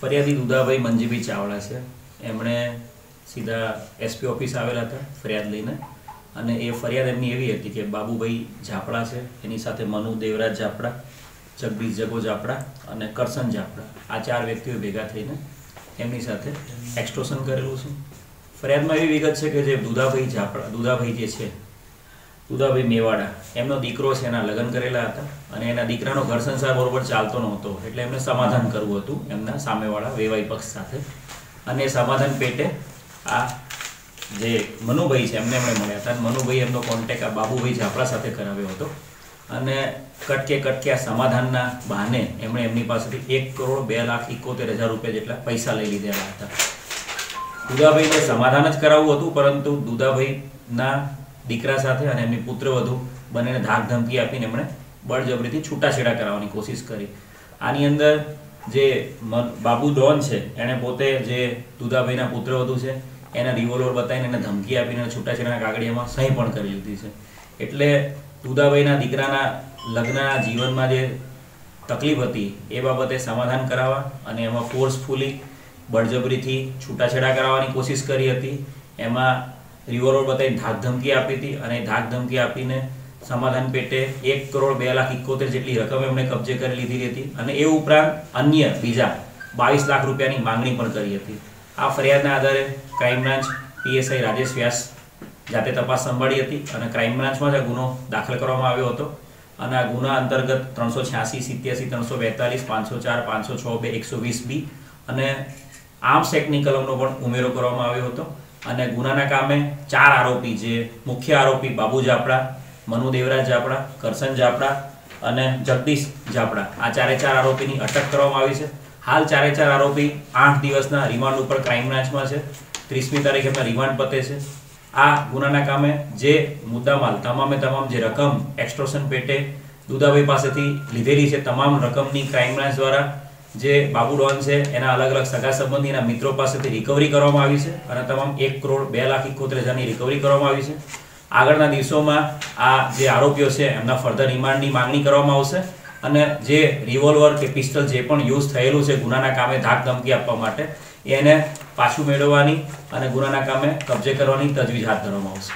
ફરિયાદી દુદાભાઈ મંજીભાઈ ચાવડા છે. એમણે સીધા એસપી ઓફિસ આવેલા હતા ફરિયાદ લઈને. અને એ ફરિયાદ એમની એવી હતી કે બાબુભાઈ ઝાપડા છે. એની સાથે મનુ દેવરાજ ઝાપડા, જગદીશ જગો ઝાપડા અને કરસન ઝાપડા. આ ચાર વ્યક્તિઓ ભેગા થઈને એમની સાથે એક્સટોર્શન કરેલું છે. ફરિયાદમાં એવી વિગત છે કે જે દુધાભાઈ ઝાપડા દુધાભાઈ જે છે દુદાભાઈ મેવાડા, એમનો દીકરો છે, એના લગ્ન કરેલા હતા અને એના દીકરાનો ઘર સંસાર બરોબર ચાલતો નહોતો, એટલે એમને સમાધાન કરવું હતું એમના સામેવાળા વેવાઈ પક્ષ સાથે. અને સમાધાન પેટે આ જે મનુભાઈ છે, એમને એમણે મળ્યા હતા. મનુભાઈ એમનો કોન્ટેક આ બાબુભાઈ ઝાપડા સાથે કરાવ્યો હતો. અને કટકે કટકે આ સમાધાનના બહાને એમણે એમની પાસેથી એક કરોડ બે લાખ એકોતેર હજાર રૂપિયા જેટલા પૈસા લઈ લીધેલા હતા. દુદાભાઈને સમાધાન જ કરાવવું હતું, પરંતુ દુદાભાઈના દીકરા સાથે અને એમની પુત્રવધુ બંનેને ધાક ધમકી આપીને એમણે બળજબરીથી છૂટાછેડા કરાવવાની કોશિશ કરી. આની અંદર જે બાબુ ડોન છે, એણે પોતે જે દુદાભાઈના પુત્રવધુ છે, એના રિવોલ્વર બતાવીને એને ધમકી આપીને છૂટાછેડાના કાગળિયામાં સહી પણ કરી લીધી છે. એટલે દુદાભાઈના દીકરાના લગ્નના જીવનમાં જે તકલીફ હતી, એ બાબતે સમાધાન કરાવવા અને એમાં ફોર્સફુલી બળજબરીથી છૂટાછેડા કરાવવાની કોશિશ કરી હતી. એમાં રિવોલ્વર બતાવી ધાક ધમકી આપી હતી અને ધાક ધમકી આપીને સમાધાન પેટે એક કરોડ બે લાખ ઇકોતેર જેટલી રકમ એમણે કબજે કરી લીધી હતી અને એ ઉપરાંત અન્ય બીજા બાવીસ લાખ રૂપિયાની માંગણી પણ કરી હતી. આ ફરિયાદના આધારે crime branch PSI Rajesh Vyas જાતે તપાસ સંભાળી હતી અને ક્રાઇમ બ્રાન્ચમાં જ આ ગુનો દાખલ કરવામાં આવ્યો હતો. અને આ ગુના અંતર્ગત ત્રણસો છ્યાસી, સિત્યાસી, ત્રણસો બેતાલીસ, પાંચસો ચાર, પાંચસો છ, બે, એકસો વીસ બી અને આર્મ્સ એક્ટની કલમનો પણ ઉમેરો કરવામાં આવ્યો હતો. અને ગુનાના કામે ચાર આરોપી જે મુખ્ય આરોપી બાબુ જાપડા, મનુ દેવરાજ જાપડા, કરશન જાપડા અને જગદીશ જાપડા. આ ચારે ચાર આરોપીની અટક કરવામાં આવી છે. હાલ ચારે ચાર આરોપી આઠ દિવસના રિમાન્ડ ઉપર ક્રાઇમ બ્રાન્ચમાં છે. ત્રીસમી તારીખે એમના રિમાન્ડ પતે છે. આ ગુનાના કામે જે મુદ્દામાલ, તમામે તમામ જે રકમ, એક્સ્ટ્રોશન પેટે દુદાભાઈ પાસેથી લીધેલી છે, તમામ રકમની ક્રાઇમ બ્રાન્ચ દ્વારા જે બાબુ ડોન છે, એના અલગ અલગ સગા સંબંધી, એના મિત્રો પાસેથી રિકવરી કરવામાં આવી છે અને તમામ એક કરોડ બે લાખ એકોતેર હજારની રિકવરી કરવામાં આવી છે. આગળના દિવસોમાં આ જે આરોપીઓ છે, એમના ફર્ધર રિમાન્ડની માંગણી કરવામાં આવશે અને જે રિવોલ્વર કે પિસ્ટલ જે પણ યુઝ થયેલું છે, ગુનાના કામે ધાક ધમકી આપવા માટે, એને પાછું મેળવવાની અને ગુનાના કામે કબજે કરવાની તજવીજ હાથ ધરવામાં આવશે.